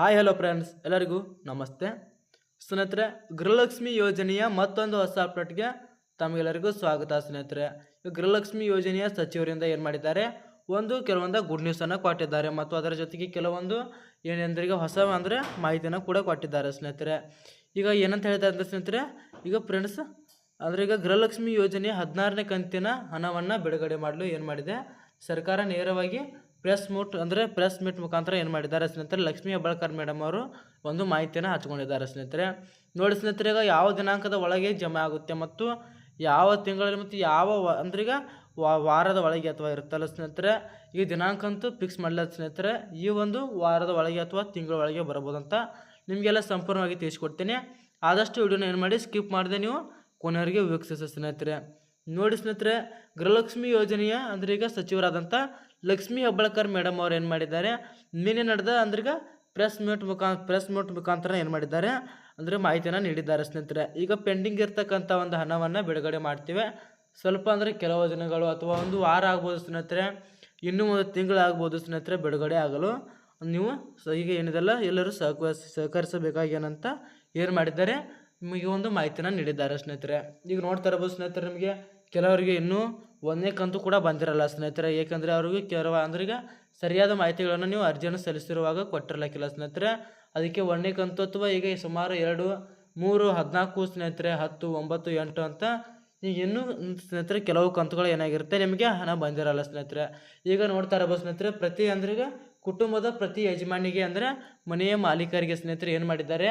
Hi hello friends ಎಲ್ಲರಿಗೂ ನಮಸ್ತೆ. ಸ್ನೇಹಿತರೆ, ಗೃಹಲಕ್ಷ್ಮಿ ಯೋಜನೆಯ ಮತ್ತೊಂದು ಹೊಸ ಅಪ್ಡೇಟ್ಗೆ ತಮಗೆಲ್ಲರಿಗೂ ಸ್ವಾಗತ ಸ್ನೇಹಿತರೆ. ಗೃಹಲಕ್ಷ್ಮಿ ಯೋಜನೆಯ ಸಚಿವರಿಂದ ಏನು ಮಾಡಿದ್ದಾರೆ? ಒಂದು, ಕೆಲವೊಂದು ಗುಡ್ ನ್ಯೂಸನ್ನು ಕೊಟ್ಟಿದ್ದಾರೆ ಮತ್ತು ಅದರ ಜೊತೆಗೆ ಕೆಲವೊಂದು ಏನೆಂದರೆ ಹೊಸ ಅಂದರೆ ಮಾಹಿತಿಯನ್ನು ಕೂಡ ಕೊಟ್ಟಿದ್ದಾರೆ ಸ್ನೇಹಿತರೆ. ಈಗ ಏನಂತ ಹೇಳ್ತಾರೆ ಅಂದರೆ ಸ್ನೇಹಿತರೆ? ಈಗ ಫ್ರೆಂಡ್ಸ್ ಅಂದರೆ ಈಗ ಗೃಹಲಕ್ಷ್ಮಿ ಯೋಜನೆ ಹದಿನಾರನೇ ಕಂತಿನ ಹಣವನ್ನು ಬಿಡುಗಡೆ ಮಾಡಲು ಏನು ಮಾಡಿದೆ? ಸರ್ಕಾರ ನೇರವಾಗಿ ಪ್ರೆಸ್ ಮೀಟ್ ಅಂದರೆ ಪ್ರೆಸ್ ಮೀಟ್ ಮುಖಾಂತರ ಏನು ಮಾಡಿದ್ದಾರೆ ಸ್ನೇಹಿತರೆ? ಲಕ್ಷ್ಮೀ ಹೆಬ್ಬಾಳ್ಕರ್ ಮೇಡಮ್ ಅವರು ಒಂದು ಮಾಹಿತಿಯನ್ನು ಹಚ್ಕೊಂಡಿದ್ದಾರೆ ಸ್ನೇಹಿತರೆ. ನೋಡಿ ಸ್ನೇಹಿತರೆ, ಈಗ ಯಾವ ದಿನಾಂಕದ ಒಳಗೆ ಜಮೆ ಆಗುತ್ತೆ ಮತ್ತು ಯಾವ ತಿಂಗಳಲ್ಲಿ ಮತ್ತು ಯಾವ ಅಂದ್ರೆ ಈಗ ವಾರದ ಒಳಗೆ ಅಥವಾ ಇರುತ್ತಲ್ಲ ಸ್ನೇಹಿತರೆ? ಈ ದಿನಾಂಕ ಅಂತೂ ಫಿಕ್ಸ್ ಮಾಡಲ್ಲ ಸ್ನೇಹಿತರೆ? ಈ ಒಂದು ವಾರದ ಒಳಗೆ ಅಥವಾ ತಿಂಗಳ ಒಳಗೆ ಬರ್ಬೋದಂತ ನಿಮಗೆಲ್ಲ ಸಂಪೂರ್ಣವಾಗಿ ತಿಳಿಸ್ಕೊಡ್ತೀನಿ. ಆದಷ್ಟು ವಿಡಿಯೋನ ಏನು ಮಾಡಿ ಸ್ಕಿಪ್ ಮಾಡಿದೆ ನೀವು ಕೊನೆಯವರಿಗೆ ವೀಕ್ಷಿಸಿ ಸ್ನೇಹಿತರೆ. ನೋಡಿ ಸ್ನೇಹಿತರೆ, ಗೃಹಲಕ್ಷ್ಮಿ ಯೋಜನೆಯ ಅಂದ್ರೆ ಈಗ ಸಚಿವರಾದಂಥ ಲಕ್ಷ್ಮೀ ಹೆಬ್ಬಳಕರ್ ಮೇಡಮ್ ಅವ್ರು ಏನು ಮಾಡಿದ್ದಾರೆ? ನಿನ್ನೆ ನಡೆದ ಅಂದ್ರೆ ಈಗ ಪ್ರೆಸ್ ಮೀಟ್ ಮುಖಾಂತರ ಪ್ರೆಸ್ ಮೀಟ್ ಮುಖಾಂತರ ಏನು ಮಾಡಿದ್ದಾರೆ? ಅಂದರೆ ಮಾಹಿತಿಯನ್ನು ನೀಡಿದ್ದಾರೆ ಸ್ನೇಹಿತರೆ. ಈಗ ಪೆಂಡಿಂಗ್ ಇರ್ತಕ್ಕಂಥ ಒಂದು ಹಣವನ್ನು ಬಿಡುಗಡೆ ಮಾಡ್ತೀವಿ. ಸ್ವಲ್ಪ ಅಂದರೆ ಕೆಲವು ದಿನಗಳು ಅಥವಾ ಒಂದು ವಾರ ಆಗ್ಬೋದು ಸ್ನೇಹಿತರೆ. ಇನ್ನೂ ಒಂದು ತಿಂಗಳು ಆಗ್ಬೋದು ಸ್ನೇಹಿತರೆ ಬಿಡುಗಡೆ ಆಗಲು. ನೀವು ಈಗ ಏನಿದೆಲ್ಲ ಎಲ್ಲರೂ ಸಹಕ, ಸಹಕರಿಸಬೇಕಾಗಿ ಏನಂತ ಏನು ಮಾಡಿದ್ದಾರೆ? ನಿಮಗೆ ಒಂದು ಮಾಹಿತಿನ ನೀಡಿದ್ದಾರೆ ಸ್ನೇಹಿತರೆ. ಈಗ ನೋಡ್ತಾ ಇರ್ಬೋದು ಸ್ನೇಹಿತರೆ ನಿಮಗೆ ಕೆಲವರಿಗೆ ಇನ್ನೂ ಒಂದನೇ ಕಂತು ಕೂಡ ಬಂದಿರಲ್ಲ ಸ್ನೇಹಿತರೆ. ಏಕೆಂದರೆ ಅವ್ರಿಗೆ ಕೆಲವು, ಅಂದ್ರೆ ಈಗ ಸರಿಯಾದ ಮಾಹಿತಿಗಳನ್ನು ನೀವು ಅರ್ಜಿಯನ್ನು ಸಲ್ಲಿಸಿರುವಾಗ ಕೊಟ್ಟಿರಲಿಕ್ಕಿಲ್ಲ ಸ್ನೇಹಿತರೆ. ಅದಕ್ಕೆ ಒಂದನೇ ಕಂತು ಅಥವಾ ಈಗ ಸುಮಾರು ಎರಡು, ಮೂರು, ಹದಿನಾಲ್ಕು ಸ್ನೇಹಿತರೆ, ಹತ್ತು, ಒಂಬತ್ತು, ಎಂಟು ಅಂತ ಇನ್ನೂ ಸ್ನೇಹಿತರೆ ಕೆಲವು ಕಂತುಗಳು ಏನಾಗಿರುತ್ತೆ ನಿಮಗೆ ಹಣ ಬಂದಿರಲ್ಲ ಸ್ನೇಹಿತರೆ. ಈಗ ನೋಡ್ತಾ ಇರಬಹುದು ಸ್ನೇಹಿತರೆ, ಪ್ರತಿ ಅಂದ್ರೆ ಈಗ ಕುಟುಂಬದ ಪ್ರತಿ ಯಜಮಾನಿಗೆ ಅಂದರೆ ಮನೆಯ ಮಾಲೀಕರಿಗೆ ಸ್ನೇಹಿತರೆ ಏನು ಮಾಡಿದ್ದಾರೆ?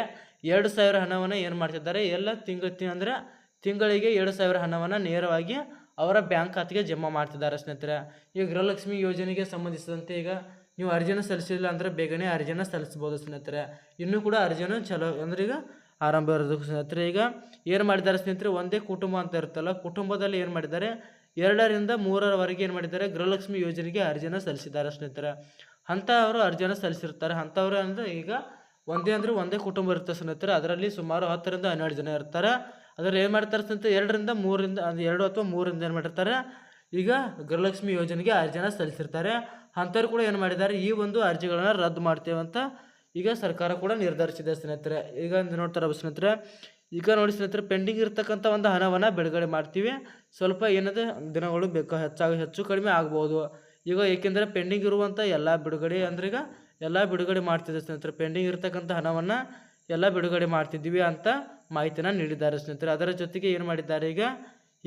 ಎರಡು ಸಾವಿರ ಹಣವನ್ನು ಏನು ಮಾಡ್ತಿದ್ದಾರೆ? ಎಲ್ಲ ತಿಂಗಳು ತಿಂಗ ಅಂದರೆ ತಿಂಗಳಿಗೆ ಎರಡು ಸಾವಿರ ಹಣವನ್ನು ನೇರವಾಗಿ ಅವರ ಬ್ಯಾಂಕ್ ಖಾತೆಗೆ ಜಮಾ ಮಾಡ್ತಿದ್ದಾರೆ ಸ್ನೇಹಿತರೆ. ಈಗ ಗೃಹಲಕ್ಷ್ಮಿ ಯೋಜನೆಗೆ ಸಂಬಂಧಿಸಿದಂತೆ ಈಗ ನೀವು ಅರ್ಜಿನ ಸಲ್ಲಿಸಿಲ್ಲ ಅಂದರೆ ಬೇಗನೆ ಅರ್ಜಿನ ಸಲ್ಲಿಸ್ಬೋದು ಸ್ನೇಹಿತರೆ. ಇನ್ನೂ ಕೂಡ ಅರ್ಜಿನ ಚಲೋ ಅಂದ್ರೆ ಈಗ ಆರಂಭ ಇರೋದು ಸ್ನೇಹಿತರೆ. ಈಗ ಏನು ಮಾಡಿದ್ದಾರೆ ಸ್ನೇಹಿತರೆ, ಒಂದೇ ಕುಟುಂಬ ಅಂತ ಇರುತ್ತಲ್ಲ, ಕುಟುಂಬದಲ್ಲಿ ಏನು ಮಾಡಿದ್ದಾರೆ, ಎರಡರಿಂದ ಮೂರರವರೆಗೆ ಏನು ಮಾಡಿದ್ದಾರೆ, ಗೃಹಲಕ್ಷ್ಮಿ ಯೋಜನೆಗೆ ಅರ್ಜಿನ ಸಲ್ಲಿಸಿದ್ದಾರೆ ಸ್ನೇಹಿತರೆ. ಅಂಥವರು ಅರ್ಜಿನ ಸಲ್ಲಿಸಿರ್ತಾರೆ. ಅಂಥವ್ರು ಅಂದರೆ ಈಗ ಒಂದೇ ಅಂದರೆ ಒಂದೇ ಕುಟುಂಬ ಇರುತ್ತೆ ಸ್ನೇಹಿತರೆ. ಅದರಲ್ಲಿ ಸುಮಾರು ಹತ್ತರಿಂದ ಹನ್ನೆರಡು ಜನ ಇರ್ತಾರೆ. ಅದರಲ್ಲಿ ಏನು ಮಾಡ್ತಾರೆ ಅಂತ ಎರಡರಿಂದ ಮೂರರಿಂದ ಅದು ಎರಡು ಅಥವಾ ಮೂರರಿಂದ ಏನು ಮಾಡಿರ್ತಾರೆ? ಈಗ ಗೃಹಲಕ್ಷ್ಮಿ ಯೋಜನೆಗೆ ಅರ್ಜಿನ ಸಲ್ಲಿಸಿರ್ತಾರೆ. ಅಂಥವ್ರು ಕೂಡ ಏನು ಮಾಡಿದ್ದಾರೆ? ಈ ಒಂದು ಅರ್ಜಿಗಳನ್ನು ರದ್ದು ಮಾಡ್ತೇವೆ ಅಂತ ಈಗ ಸರ್ಕಾರ ಕೂಡ ನಿರ್ಧರಿಸಿದೆ ಸ್ನೇಹಿತರೆ. ಈಗ ನೋಡ್ತಾರೆ ಸ್ನೇಹಿತರೆ, ಈಗ ನೋಡಿ ಸ್ನೇಹಿತರೆ, ಪೆಂಡಿಂಗ್ ಇರ್ತಕ್ಕಂಥ ಒಂದು ಹಣವನ್ನು ಬಿಡುಗಡೆ ಮಾಡ್ತೀವಿ. ಸ್ವಲ್ಪ ಏನದು, ದಿನಗಳು ಬೇಕು, ಹೆಚ್ಚಾಗಿ ಹೆಚ್ಚು ಕಡಿಮೆ ಆಗ್ಬೋದು. ಈಗ ಏಕೆಂದರೆ ಪೆಂಡಿಂಗ್ ಇರುವಂಥ ಎಲ್ಲ ಬಿಡುಗಡೆ ಅಂದ್ರೆ ಈಗ ಎಲ್ಲ ಬಿಡುಗಡೆ ಮಾಡ್ತಿದೆ ಸ್ನೇಹಿತರೆ. ಪೆಂಡಿಂಗ್ ಇರ್ತಕ್ಕಂಥ ಹಣವನ್ನು ಎಲ್ಲ ಬಿಡುಗಡೆ ಮಾಡ್ತಿದ್ದೀವಿ ಅಂತ ಮಾಹಿತಿನ ನೀಡಿದ್ದಾರೆ ಸ್ನೇಹಿತರೆ. ಅದರ ಜೊತೆಗೆ ಏನು ಮಾಡಿದ್ದಾರೆ ಈಗ?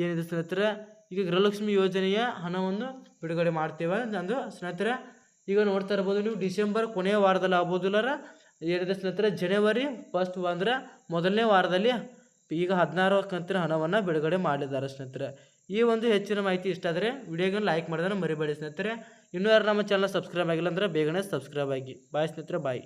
ಏನಿದೆ ಸ್ನೇಹಿತರೆ? ಈಗ ಗೃಹಲಕ್ಷ್ಮಿ ಯೋಜನೆಯ ಹಣವನ್ನು ಬಿಡುಗಡೆ ಮಾಡ್ತೇವೆ ಅಂದು ಸ್ನೇಹಿತರೆ, ಈಗ ನೋಡ್ತಾ ಇರ್ಬೋದು ನೀವು ಡಿಸೆಂಬರ್ ಕೊನೆಯ ವಾರದಲ್ಲಿ ಆಗ್ಬೋದಿಲ್ಲರ ಏನಿದೆ ಸ್ನೇಹಿತರೆ? ಜನವರಿ ಫಸ್ಟ್ ಅಂದರೆ ಮೊದಲನೇ ವಾರದಲ್ಲಿ ಈಗ ಹದಿನಾರು ಕಂತಿನ ಹಣವನ್ನು ಬಿಡುಗಡೆ ಮಾಡಿದ್ದಾರೆ ಸ್ನೇಹಿತರೆ. ಈ ಒಂದು ಹೆಚ್ಚಿನ ಮಾಹಿತಿ ಇಷ್ಟ ಆದರೆ ವಿಡಿಯೋಗೆ ಲೈಕ್ ಮಾಡಿದ್ರೆ ಮರಿಬೇಡಿ ಸ್ನೇಹಿತರೆ. ಇನ್ನೂ ಯಾರು ನಮ್ಮ ಚಾನಲ್ ಸಬ್ಸ್ಕ್ರೈಬ್ ಆಗಿಲ್ಲ ಅಂದರೆ ಬೇಗನೆ ಸಬ್ಸ್ಕ್ರೈಬ್ ಆಗಿ. ಬಾಯ್ ಸ್ನೇಹಿತರೆ ಬಾಯ್